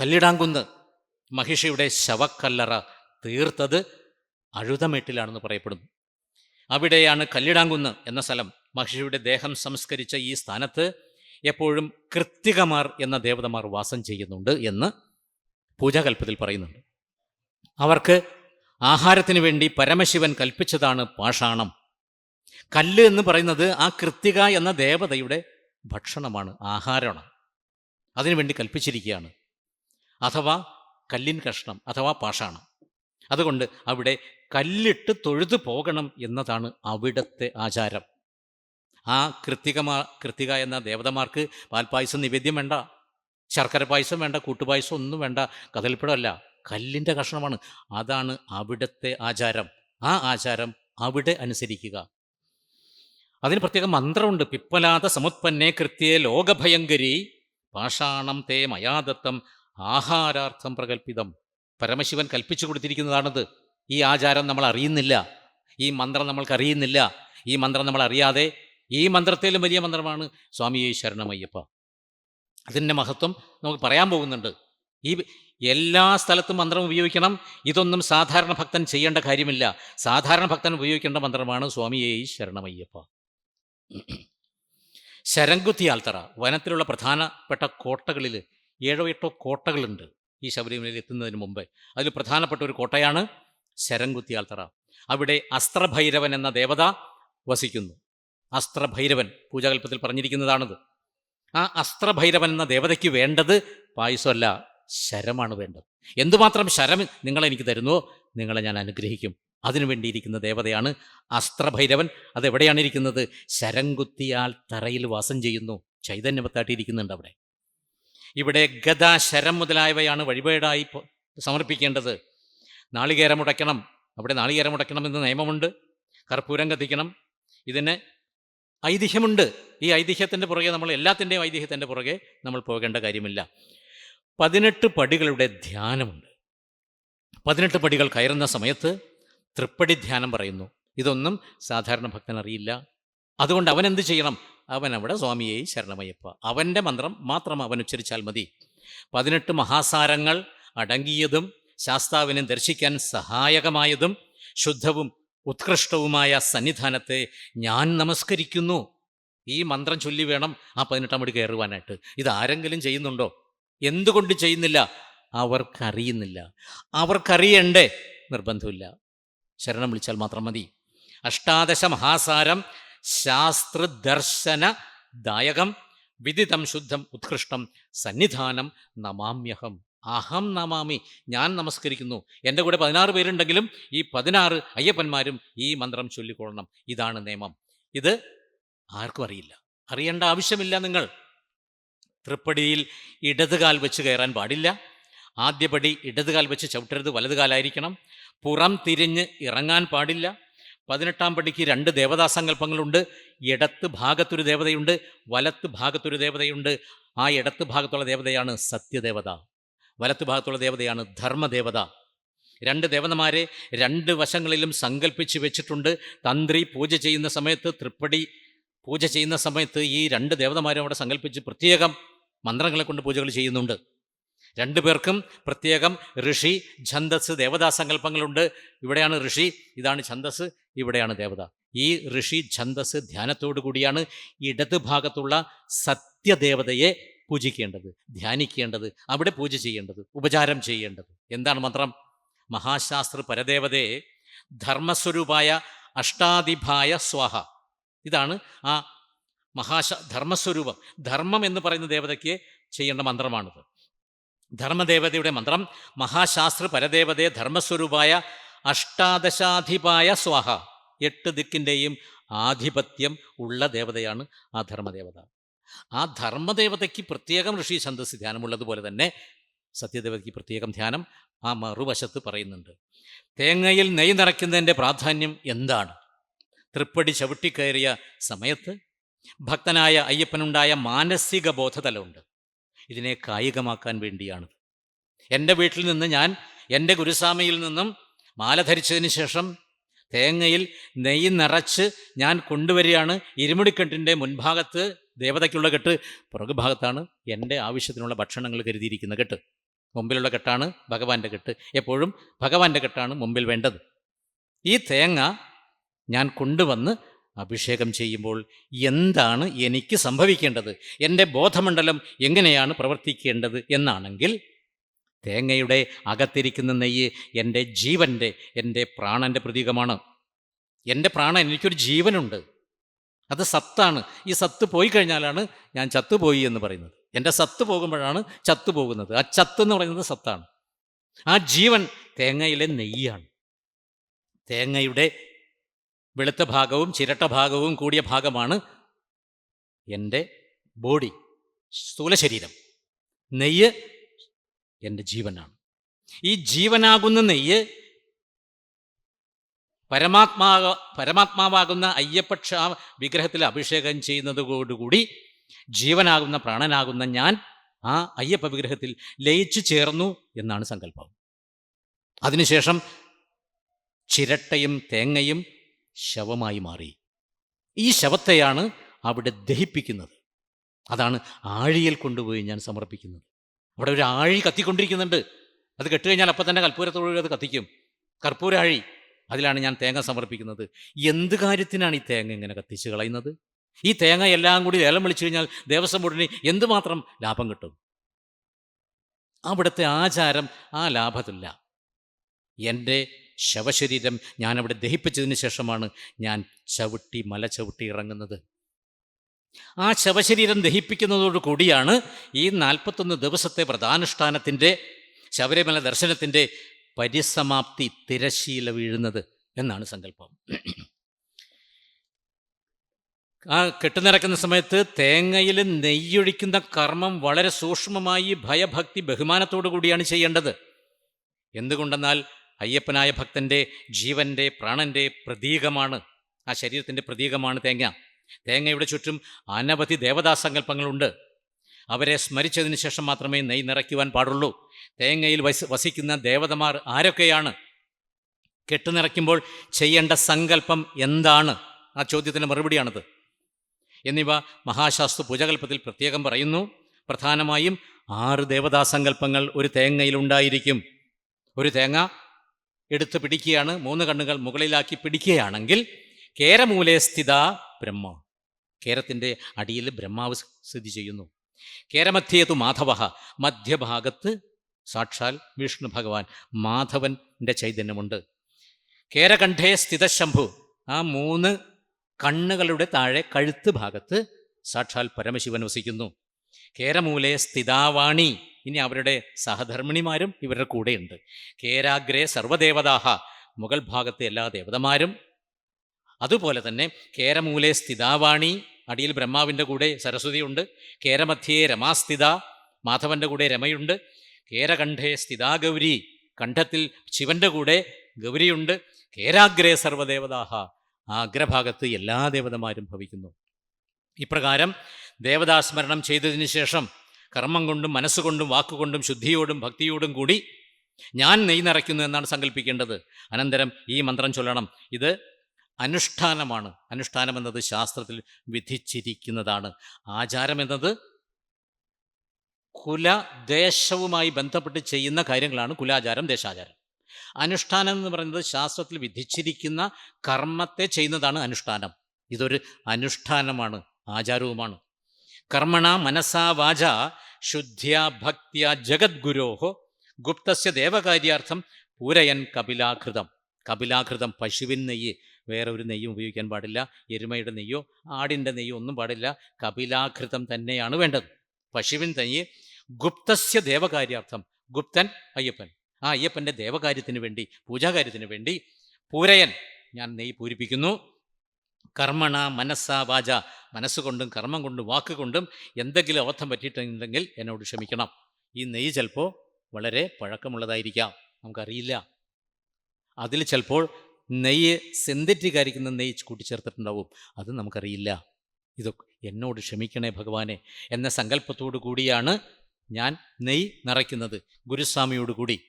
കല്ലിടാങ്കുന്ന്. മഹിഷിയുടെ ശവക്കല്ലറ തീർത്തത് അഴുതമേട്ടിലാണെന്ന് പറയപ്പെടുന്നു. അവിടെയാണ് കല്ലിടാങ്കുന്ന് എന്ന സ്ഥലം. മഹിഷിയുടെ ദേഹം സംസ്കരിച്ച ഈ സ്ഥാനത്ത് എപ്പോഴും കൃത്തികമാർ എന്ന ദേവതമാർ വാസം ചെയ്യുന്നുണ്ട് എന്ന് പൂജാകൽപ്പത്തിൽ പറയുന്നുണ്ട്. അവർക്ക് ആഹാരത്തിന് വേണ്ടി പരമശിവൻ കൽപ്പിച്ചതാണ് പാഷാണം. കല്ല് എന്ന് പറയുന്നത് ആ കൃത്തിക എന്ന ദേവതയുടെ ഭക്ഷണമാണ് ആഹാരമാണ്. അതിനുവേണ്ടി കൽപ്പിച്ചിരിക്കുകയാണ്. അഥവാ കല്ലിൻ കഷ്ണം അഥവാ പാഷാണം. അതുകൊണ്ട് അവിടെ കല്ലിട്ട് തൊഴുതു പോകണം എന്നതാണ് അവിടത്തെ ആചാരം. ആ കൃത്തികമാ കൃത്തിക എന്ന ദേവതമാർക്ക് പാൽപ്പായസം നിവേദ്യം വേണ്ട ശർക്കര പായസം വേണ്ട കൂട്ടുപായസം ഒന്നും വേണ്ട കദളിപ്പഴമല്ല കല്ലിന്റെ കഷ്ണമാണ്. അതാണ് അവിടുത്തെ ആചാരം. ആ ആചാരം അവിടെ അനുസരിക്കുക. അതിന് പ്രത്യേക മന്ത്രമുണ്ട്. പിപ്പലാത സമുത്പന്നെ കൃത്യേ ലോകഭയങ്കരി പാഷാണം തേ മയാദത്തം ആഹാരാർത്ഥം പ്രകൽപ്പിതം. പരമശിവൻ കൽപ്പിച്ചു കൊടുത്തിരിക്കുന്നതാണത്. ഈ ആചാരം നമ്മൾ അറിയുന്നില്ല. ഈ മന്ത്രം നമ്മൾക്കറിയുന്നില്ല ഈ മന്ത്രം നമ്മൾ അറിയാതെ ഈ മന്ത്രത്തിലും വലിയ മന്ത്രമാണ് സ്വാമിയെ ശരണമയ്യപ്പ. അതിന്റെ മഹത്വം നമുക്ക് പറയാൻ പോകുന്നുണ്ട്. ഈ എല്ലാ സ്ഥലത്തും മന്ത്രം ഉപയോഗിക്കണം. ഇതൊന്നും സാധാരണ ഭക്തൻ ചെയ്യേണ്ട കാര്യമില്ല. സാധാരണ ഭക്തൻ ഉപയോഗിക്കേണ്ട മന്ത്രമാണ് സ്വാമിയെ ശരണമയ്യപ്പ. ശരംകുത്തി ആൽത്തറ വനത്തിലുള്ള പ്രധാനപ്പെട്ട കോട്ടകളിൽ ഏഴോ എട്ടോ കോട്ടകളുണ്ട് ഈ ശബരിമലയിൽ എത്തുന്നതിന് മുമ്പ്. അതിൽ പ്രധാനപ്പെട്ട ഒരു കോട്ടയാണ് ശരംകുത്തി ആൽത്തറ അവിടെ അസ്ത്രഭൈരവൻ എന്ന ദേവത വസിക്കുന്നു. അസ്ത്രഭൈരവൻ പൂജാകൽപ്പത്തിൽ പറഞ്ഞിരിക്കുന്നതാണത്. ആ അസ്ത്രഭൈരവൻ എന്ന ദേവതയ്ക്ക് വേണ്ടത് പായസമല്ല ശരമാണ് വേണ്ടത്. എന്തുമാത്രം ശരം നിങ്ങളെനിക്ക് തരുന്നുവോ നിങ്ങളെ ഞാൻ അനുഗ്രഹിക്കും. അതിനു വേണ്ടിയിരിക്കുന്ന ദേവതയാണ് അസ്ത്രഭൈരവൻ. അതെവിടെയാണ് ഇരിക്കുന്നത്? ശരംകുത്തിയാൽ തറയിൽ വാസം ചെയ്യുന്നു. ചൈതന്യവത്തായിട്ടിരിക്കുന്നുണ്ട് അവിടെ. ഇവിടെ ഗത ശരം മുതലായവയാണ് വഴിപാടായി സമർപ്പിക്കേണ്ടത്. നാളികേരം മുടയ്ക്കണം അവിടെ നാളികേരം എന്ന നിയമമുണ്ട്. കർപ്പൂരം കത്തിക്കണം. ഇതിന് ഐതിഹ്യമുണ്ട്. ഈ ഐതിഹ്യത്തിന്റെ പുറകെ നമ്മൾ എല്ലാത്തിന്റെയും ഐതിഹ്യത്തിന്റെ പുറകെ നമ്മൾ പോകേണ്ട കാര്യമില്ല. പതിനെട്ട് പടികളുടെ ധ്യാനമുണ്ട്. പതിനെട്ട് പടികൾ കയറുന്ന സമയത്ത് തൃപ്പടി ധ്യാനം പറയുന്നു. ഇതൊന്നും സാധാരണ ഭക്തൻ അറിയില്ല. അതുകൊണ്ട് അവൻ എന്ത് ചെയ്യണം? അവൻ അവിടെ സ്വാമിയെ ശരണമയ്യപ്പ. അവന്റെ മന്ത്രം മാത്രം അവൻ ഉച്ചരിച്ചാൽ മതി. പതിനെട്ട് മഹാസാരങ്ങൾ അടങ്ങിയതും ശാസ്താവിനെ ദർശിക്കാൻ സഹായകമായതും ശുദ്ധവും ഉത്കൃഷ്ടവുമായ സന്നിധാനത്തെ ഞാൻ നമസ്കരിക്കുന്നു. ഈ മന്ത്രം ചൊല്ലി വേണം ആ പതിനെട്ടാം പടി കയറുവാനായിട്ട്. ഇത് ആരെങ്കിലും ചെയ്യുന്നുണ്ടോ? എന്തുകൊണ്ട് ചെയ്യുന്നില്ല? അവർക്കറിയുന്നില്ല. അവർക്കറിയണ്ടേ? നിർബന്ധമില്ല. ശരണം വിളിച്ചാൽ മാത്രം മതി. അഷ്ടാദശ മഹാസാരം ശാസ്ത്രദർശന ദായകം വിദിതം ശുദ്ധം ഉത്കൃഷ്ടം സന്നിധാനം നമാമ്യഹം. അഹം നമാമി. ഞാൻ നമസ്കരിക്കുന്നു. എന്റെ കൂടെ പതിനാറ് പേരുണ്ടെങ്കിലും ഈ പതിനാറ് അയ്യപ്പന്മാരും ഈ മന്ത്രം ചൊല്ലിക്കൊള്ളണം. ഇതാണ് നിയമം. ഇത് ആർക്കും അറിയില്ല. അറിയേണ്ട ആവശ്യമില്ല നിങ്ങൾ. തൃപ്പടിയിൽ ഇടതുകാൽ വെച്ച് കയറാൻ പാടില്ല. ആദ്യപടി ഇടതുകാൽ വെച്ച് ചവിട്ടരുത് വലതുകാലായിരിക്കണം. പുറം തിരിഞ്ഞ് ഇറങ്ങാൻ പാടില്ല. പതിനെട്ടാം പടിക്ക് രണ്ട് ദേവതാസങ്കല്പങ്ങളുണ്ട്. ഇടത്ത് ഭാഗത്തൊരു ദേവതയുണ്ട് വലത്ത് ഭാഗത്തൊരു ദേവതയുണ്ട്. ആ ഇടത്ത് ഭാഗത്തുള്ള ദേവതയാണ് സത്യദേവത. വലത്ത് ഭാഗത്തുള്ള ദേവതയാണ് ധർമ്മദേവത. രണ്ട് ദേവതമാരെ രണ്ട് വശങ്ങളിലും സങ്കല്പിച്ച് വെച്ചിട്ടുണ്ട്. തന്ത്രി പൂജ ചെയ്യുന്ന സമയത്ത് തൃപ്പടി പൂജ ചെയ്യുന്ന സമയത്ത് ഈ രണ്ട് ദേവതമാരും അവിടെ സങ്കല്പിച്ച് പ്രത്യേകം മന്ത്രങ്ങളെ കൊണ്ട് പൂജകൾ ചെയ്യുന്നുണ്ട്. രണ്ടു പേർക്കും പ്രത്യേകം ഋഷി ഛന്ദസ് ദേവതാ സങ്കല്പങ്ങളുണ്ട്. ഇവിടെയാണ് ഋഷി ഇതാണ് ഛന്ദസ് ഇവിടെയാണ് ദേവത. ഈ ഋഷി ഛന്ദസ് ധ്യാനത്തോടു കൂടിയാണ് ഇടത് ഭാഗത്തുള്ള സത്യദേവതയെ പൂജിക്കേണ്ടത് ധ്യാനിക്കേണ്ടത് അവിടെ പൂജ ചെയ്യേണ്ടത് ഉപചാരം ചെയ്യേണ്ടത്. എന്താണ് മന്ത്രം? മഹാശാസ്ത്ര പരദേവതയെ ധർമ്മസ്വരൂപായ അഷ്ടാധിപായ സ്വാഹ. ഇതാണ് ആ മഹാശ ധർമ്മസ്വരൂപം. ധർമ്മം എന്ന് പറയുന്ന ദേവതയ്ക്ക് ചെയ്യേണ്ട മന്ത്രമാണിത്. ധർമ്മദേവതയുടെ മന്ത്രം മഹാശാസ്ത്ര പരദേവതയെ ധർമ്മസ്വരൂപായ അഷ്ടാദശാധിപായ സ്വാഹ. എട്ട് ദിക്കിന്റെയും ആധിപത്യം ഉള്ള ദേവതയാണ് ആ ധർമ്മദേവത. ആ ധർമ്മദേവതയ്ക്ക് പ്രത്യേകം ഋഷി ഛന്ദസ് ധ്യാനമുള്ളതുപോലെ തന്നെ സത്യദേവതയ്ക്ക് പ്രത്യേകം ധ്യാനം ആ മറുവശത്ത് പറയുന്നുണ്ട്. തേങ്ങയിൽ നെയ് നിറയ്ക്കുന്നതിന്റെ പ്രാധാന്യം എന്താണ്? തൃപ്പടി ചവിട്ടിക്കയറിയ സമയത്ത് ഭക്തനായ അയ്യപ്പനുണ്ടായ മാനസിക ബോധതലമുണ്ട്. ഇതിനെ കായികമാക്കാൻ വേണ്ടിയാണ്. എന്റെ വീട്ടിൽ നിന്ന് ഞാൻ എന്റെ ഗുരുസ്വാമിയിൽ നിന്നും മാല ധരിച്ചതിന് ശേഷം തേങ്ങയിൽ നെയ്യ് നിറച്ച് ഞാൻ കൊണ്ടുവരികയാണ്. ഇരുമുടിക്കെട്ടിന്റെ മുൻഭാഗത്ത് ദേവതയ്ക്കുള്ള കെട്ട് പുറകു ഭാഗത്താണ് എന്റെ ആവശ്യത്തിനുള്ള ഭക്ഷണങ്ങൾ കരുതിയിരിക്കുന്ന കെട്ട്. മുമ്പിലുള്ള കെട്ടാണ് ഭഗവാന്റെ കെട്ട്. എപ്പോഴും ഭഗവാന്റെ കെട്ടാണ് മുമ്പിൽ വേണ്ടത്. ഈ തേങ്ങ ഞാൻ കൊണ്ടുവന്ന് അഭിഷേകം ചെയ്യുമ്പോൾ എന്താണ് എനിക്ക് സംഭവിക്കേണ്ടത്? എന്റെ ബോധമണ്ഡലം എങ്ങനെയാണ് പ്രവർത്തിക്കേണ്ടത് എന്നാണെങ്കിൽ തേങ്ങയുടെ അകത്തിരിക്കുന്ന നെയ്യ് എന്റെ ജീവന്റെ എന്റെ പ്രാണന്റെ പ്രതീകമാണ്. എന്റെ പ്രാണൻ എനിക്കൊരു ജീവനുണ്ട്. അത് സത്താണ്. ഈ സത്ത് പോയി കഴിഞ്ഞാലാണ് ഞാൻ ചത്തുപോയി എന്ന് പറയുന്നത്. എന്റെ സത്ത് പോകുമ്പോഴാണ് ചത്തു പോകുന്നത് ആ ചത്ത് എന്ന് പറയുന്നത് സത്താണ്. ആ ജീവൻ തേങ്ങയിലെ നെയ്യാണ്. തേങ്ങയുടെ വെളുത്ത ഭാഗവും ചിരട്ട ഭാഗവും കൂടിയ ഭാഗമാണ് എന്റെ ബോഡി സ്ഥൂല ശരീരം നെയ്യ് എന്റെ ജീവനാണ്. ഈ ജീവനാകുന്ന നെയ്യ് പരമാത്മാ പരമാത്മാവാകുന്ന അയ്യപ്പക്ഷ വിഗ്രഹത്തിൽ അഭിഷേകം ചെയ്യുന്നതോടുകൂടി ജീവനാകുന്ന പ്രാണനാകുന്ന ഞാൻ ആ അയ്യപ്പ വിഗ്രഹത്തിൽ ലയിച്ചു ചേർന്നു എന്നാണ് സങ്കല്പം. അതിനുശേഷം ചിരട്ടയും തേങ്ങയും ശവമായി മാറി. ഈ ശവത്തെയാണ് അവിടെ ദഹിപ്പിക്കുന്നത്. അതാണ് ആഴിയിൽ കൊണ്ടുപോയി ഞാൻ സമർപ്പിക്കുന്നത്. അവിടെ ഒരു ആഴി കത്തിക്കൊണ്ടിരിക്കുന്നുണ്ട്. അത് കെട്ടുകഴിഞ്ഞാൽ അപ്പം തന്നെ കർപ്പൂരത്തോടുകൂടി അത് കത്തിക്കും. കർപ്പൂരാഴി അതിലാണ് ഞാൻ തേങ്ങ സമർപ്പിക്കുന്നത്. എന്ത് കാര്യത്തിനാണ് ഈ തേങ്ങ ഇങ്ങനെ കത്തിച്ച് കളയുന്നത്? ഈ തേങ്ങ എല്ലാം കൂടി ലേലം വിളിച്ചു കഴിഞ്ഞാൽ ദേവസ്വം ബോർഡിന് എന്തുമാത്രം ലാഭം കിട്ടും? അവിടുത്തെ ആചാരം ആ ലാഭത്തില്ല. എന്റെ ശവശരീരം ഞാനവിടെ ദഹിപ്പിച്ചതിന് ശേഷമാണ് ഞാൻ ചവിട്ടി മല ചവിട്ടി ഇറങ്ങുന്നത്. ആ ശവശരീരം ദഹിപ്പിക്കുന്നതോടു കൂടിയാണ് ഈ നാൽപ്പത്തൊന്ന് ദിവസത്തെ വ്രതാനുഷ്ഠാനത്തിന്റെ ശബരിമല ദർശനത്തിന്റെ പരിസമാപ്തി തിരശീല വീഴുന്നത് എന്നാണ് സങ്കല്പം. ആ കെട്ടുനിറക്കുന്ന സമയത്ത് തേങ്ങയിൽ നെയ്യൊഴിക്കുന്ന കർമ്മം വളരെ സൂക്ഷ്മമായി ഭയഭക്തി ബഹുമാനത്തോടു കൂടിയാണ് ചെയ്യേണ്ടത്. എന്തുകൊണ്ടെന്നാൽ അയ്യപ്പനായ ഭക്തന്റെ ജീവന്റെ പ്രാണന്റെ പ്രതീകമാണ്. ആ ശരീരത്തിന്റെ പ്രതീകമാണ് തേങ്ങ. തേങ്ങയുടെ ചുറ്റും അനവധി ദേവതാസങ്കല്പങ്ങളുണ്ട് അവരെ സ്മരിച്ചതിന് ശേഷം മാത്രമേ നെയ് നിറയ്ക്കുവാൻ പാടുള്ളൂ. തേങ്ങയിൽ വസ് വസിക്കുന്ന ദേവതമാർ ആരൊക്കെയാണ്? കെട്ടുനിറയ്ക്കുമ്പോൾ ചെയ്യേണ്ട സങ്കല്പം എന്താണ്? ആ ചോദ്യത്തിന്റെ മറുപടിയാണത്. എന്നിവ മഹാശാസ്ത്ര പൂജകൽപ്പത്തിൽ പ്രത്യേകം പറയുന്നു. പ്രധാനമായും ആറ് ദേവതാസങ്കല്പങ്ങൾ ഒരു തേങ്ങയിലുണ്ടായിരിക്കും ഒരു തേങ്ങ എടുത്ത് പിടിക്കുകയാണ്. മൂന്ന് കണ്ണുകൾ മുകളിലാക്കി പിടിക്കുകയാണെങ്കിൽ കേരമൂലെ സ്ഥിത ബ്രഹ്മ. കേരത്തിന്റെ അടിയിൽ ബ്രഹ്മാവ് സ്ഥിതി ചെയ്യുന്നു. കേരമധ്യേതു മാധവ. മധ്യഭാഗത്ത് സാക്ഷാൽ വിഷ്ണു ഭഗവാൻ മാധവന്റെ ചൈതന്യമുണ്ട്. കേരകണ്ഠേ സ്ഥിതശംഭു ആ മൂന്ന് കണ്ണുകളുടെ താഴെ കഴുത്ത് ഭാഗത്ത് സാക്ഷാൽ പരമശിവൻ വസിക്കുന്നു. കേരമൂലെ സ്ഥിതാവാണി. ഇനി അവരുടെ സഹധർമ്മിണിമാരും ഇവരുടെ കൂടെയുണ്ട്. കേരാഗ്രേ സർവദേവതാഹ മുഗൾ ഭാഗത്തെ എല്ലാ ദേവതമാരും. അതുപോലെ തന്നെ കേരമൂലെ സ്ഥിതാവാണി അടിയിൽ ബ്രഹ്മാവിന്റെ കൂടെ സരസ്വതിയുണ്ട് കേരമധ്യേ രമാസ്ഥിത മാധവന്റെ കൂടെ രമയുണ്ട്. കേരകണ്ഠേ സ്ഥിതാഗൗരി കണ്ഠത്തിൽ ശിവന്റെ കൂടെ ഗൗരിയുണ്ട്. കേരാഗ്രേ സർവദേവതാഹ ആ അഗ്രഭാഗത്ത് എല്ലാ ദേവതമാരും ഭവിക്കുന്നു. ഇപ്രകാരം ദേവതാസ്മരണം ചെയ്തതിന് ശേഷം കർമ്മം കൊണ്ടും മനസ്സുകൊണ്ടും വാക്കുകൊണ്ടും ശുദ്ധിയോടും ഭക്തിയോടും കൂടി ഞാൻ നെയ് നിറയ്ക്കുന്നു എന്നാണ് സങ്കല്പിക്കേണ്ടത് അനന്തരം ഈ മന്ത്രം ചൊല്ലണം. ഇത് അനുഷ്ഠാനമാണ്. അനുഷ്ഠാനം എന്നത് ശാസ്ത്രത്തിൽ വിധിച്ചിരിക്കുന്നതാണ്. ആചാരം എന്നത് കുലദേശവുമായി ബന്ധപ്പെട്ട് ചെയ്യുന്ന കാര്യങ്ങളാണ് കുലാചാരം ദേശാചാരം. അനുഷ്ഠാനം എന്ന് പറയുന്നത് ശാസ്ത്രത്തിൽ വിധിച്ചിരിക്കുന്ന കർമ്മത്തെ ചെയ്യുന്നതാണ് അനുഷ്ഠാനം. ഇതൊരു അനുഷ്ഠാനമാണ് ആചാരവുമാണ്. കർമ്മണ മനസാ വാച ശുദ്ധ്യ ഭക്തിയ ജഗദ്ഗുരോഹോ ഗുപ്തസ്യ ദേവകാര്യാർത്ഥം പൂരയൻ കപിലാകൃതം. കപിലാകൃതം പശുവിൻ നെയ്യ്. വേറെ ഒരു നെയ്യും ഉപയോഗിക്കാൻ പാടില്ല. എരുമയുടെ നെയ്യോ ആടിന്റെ നെയ്യോ ഒന്നും പാടില്ല. കപിലാകൃതം തന്നെയാണ് വേണ്ടത്. പശുവിൻ നെയ്യ് ഗുപ്തസ്യ ദേവകാര്യാർത്ഥം. ഗുപ്തൻ അയ്യപ്പൻ. ആ അയ്യപ്പന്റെ ദേവകാര്യത്തിന് വേണ്ടി പൂജാകാര്യത്തിന് വേണ്ടി പൂരയൻ ഞാൻ നെയ്യ് പൂരിപ്പിക്കുന്നു. കർമ്മണ മനസ്സ വാച. മനസ്സുകൊണ്ടും കർമ്മം കൊണ്ടും വാക്കുകൊണ്ടും എന്തെങ്കിലും അബദ്ധം പറ്റിയിട്ടുണ്ടെങ്കിൽ എന്നോട് ക്ഷമിക്കണം. ഈ നെയ്യ് ചിലപ്പോൾ വളരെ പഴക്കമുള്ളതായിരിക്കാം. നമുക്കറിയില്ല. അതിൽ ചിലപ്പോൾ നെയ്യ് സിന്തറ്റിക് ആയിരിക്കുന്ന നെയ്യ് കൂട്ടിച്ചേർത്തിട്ടുണ്ടാവും. അത് നമുക്കറിയില്ല. ഇതൊക്കെ എന്നോട് ക്ഷമിക്കണേ ഭഗവാനെ. എന്ന സങ്കല്പത്തോടു കൂടിയാണ് ഞാൻ നെയ് നിറയ്ക്കുന്നത്. ഗുരുസ്വാമിയോടുകൂടി.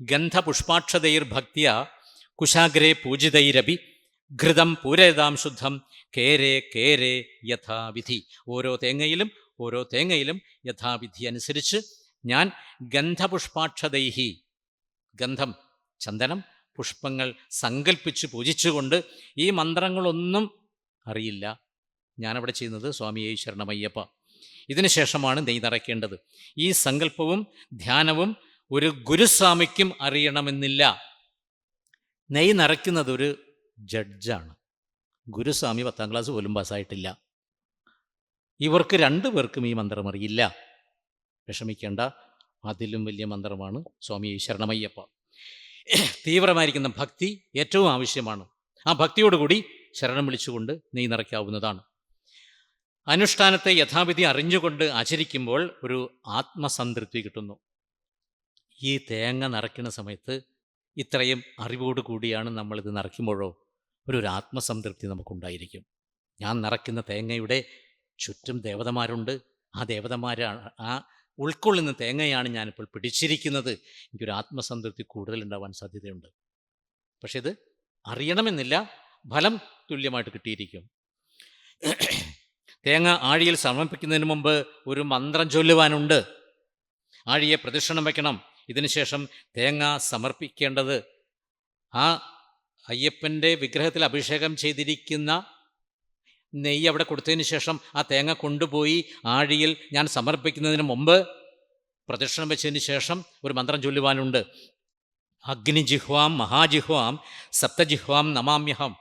ഗന്ധപുഷ്പാക്ഷതൈർ ഭക്തിയ കുശാഗ്രേ പൂജിതൈരപി. ഘൃതം പൂരേതാം ശുദ്ധം കേരേ കേരേ യഥാവിധി. ഓരോ തേങ്ങയിലും ഓരോ തേങ്ങയിലും യഥാവിധി അനുസരിച്ച് ഞാൻ ഗന്ധപുഷ്പാക്ഷതൈഹി ഗന്ധം ചന്ദനം പുഷ്പങ്ങൾ സങ്കല്പിച്ച് പൂജിച്ചുകൊണ്ട് ഈ മന്ത്രങ്ങളൊന്നും അറിയില്ല. ഞാനവിടെ ചെയ്യുന്നത് സ്വാമിയെ ശരണമയ്യപ്പ. ഇതിനുശേഷമാണ് നെയ് നിറയ്ക്കേണ്ടത്. ഈ സങ്കല്പവും ധ്യാനവും ഒരു ഗുരുസ്വാമിക്കും അറിയണമെന്നില്ല. നെയ് നിറയ്ക്കുന്നത് ഒരു ജഡ്ജാണ്. ഗുരുസ്വാമി പത്താം ക്ലാസ് പോലും പാസ്സായിട്ടില്ല. ഇവർക്ക് രണ്ടു പേർക്കും ഈ മന്ത്രം അറിയില്ല. വിഷമിക്കേണ്ട അതിലും വലിയ മന്ത്രമാണ് സ്വാമി ശരണമയ്യപ്പ. തീവ്രമായിരിക്കുന്ന ഭക്തി ഏറ്റവും ആവശ്യമാണ്. ആ ഭക്തിയോടുകൂടി ശരണം വിളിച്ചുകൊണ്ട് നെയ് നിറയ്ക്കാവുന്നതാണ്. അനുഷ്ഠാനത്തെ യഥാവിധി അറിഞ്ഞുകൊണ്ട് ആചരിക്കുമ്പോൾ ഒരു ആത്മസംതൃപ്തി കിട്ടുന്നു. ഈ തേങ്ങ നിറയ്ക്കുന്ന സമയത്ത് ഇത്രയും അറിവോട് കൂടിയാണ് നമ്മളിത് നിറയ്ക്കുമ്പോഴോ? ഒരു ആത്മസംതൃപ്തി നമുക്കുണ്ടായിരിക്കും. ഞാൻ നിറയ്ക്കുന്ന തേങ്ങയുടെ ചുറ്റും ദേവതമാരുണ്ട്. ആ ദേവതമാരാണ് ആ ഉൾക്കൊള്ളുന്ന തേങ്ങയാണ് ഞാനിപ്പോൾ പിടിച്ചിരിക്കുന്നത്. എനിക്കൊരു ആത്മസംതൃപ്തി കൂടുതൽ ഉണ്ടാവാൻ സാധ്യതയുണ്ട്. പക്ഷെ ഇത് അറിയണമെന്നില്ല. ഫലം തുല്യമായിട്ട് കിട്ടിയിരിക്കും. തേങ്ങ ആഴിയിൽ സമർപ്പിക്കുന്നതിന് മുമ്പ് ഒരു മന്ത്രം ചൊല്ലുവാനുണ്ട്. ആഴിയെ പ്രദക്ഷിണം വയ്ക്കണം. ഇതിനുശേഷം തേങ്ങ സമർപ്പിക്കേണ്ടത് ആ അയ്യപ്പന്റെ വിഗ്രഹത്തിൽ അഭിഷേകം ചെയ്തിരിക്കുന്ന നെയ്യ് അവിടെ കൊടുത്തതിന് ശേഷം ആ തേങ്ങ കൊണ്ടുപോയി ആഴിയിൽ ഞാൻ സമർപ്പിക്കുന്നതിന് മുമ്പ് പ്രദക്ഷിണം വെച്ചതിന് ശേഷം ഒരു മന്ത്രം ചൊല്ലുവാനുണ്ട്. അഗ്നിജിഹ്വാം മഹാജിഹ്വാം സപ്തജിഹ്വാം നമാമ്യഹം.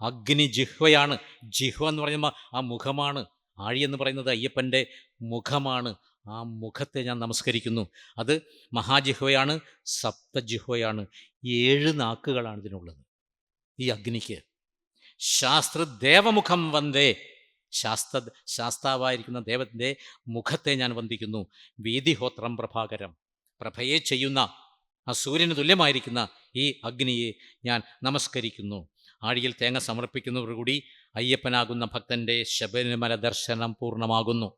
അഗ്നിജിഹ്വയാണ് ജിഹ്വ എന്ന് പറയുമ്പോൾ ആ മുഖമാണ്. ആഴി എന്ന് പറയുന്നത് അയ്യപ്പന്റെ മുഖമാണ്. ആ മുഖത്തെ ഞാൻ നമസ്കരിക്കുന്നു. അത് മഹാജിഹ്വയാണ് സപ്തജിഹ്വയാണ് ഏഴ് നാക്കുകളാണ് ഇതിനുള്ളത്. ഈ അഗ്നിക്ക്. ശാസ്ത്രദേവമുഖം വന്ദേ ശാസ്ത്ര ശാസ്താവായിരിക്കുന്ന ദേവത്തിന്റെ മുഖത്തെ ഞാൻ വന്ദിക്കുന്നു. വീതിഹോത്രം പ്രഭാകരം. പ്രഭയെ ചെയ്യുന്ന ആ സൂര്യന് തുല്യമായിരിക്കുന്ന ഈ അഗ്നിയെ ഞാൻ നമസ്കരിക്കുന്നു. ആഴിയിൽ തേങ്ങ സമർപ്പിക്കുന്നതോടുകൂടി അയ്യപ്പനാകുന്ന ഭക്തന്റെ ശബരിമല ദർശനം പൂർണമാകുന്നു.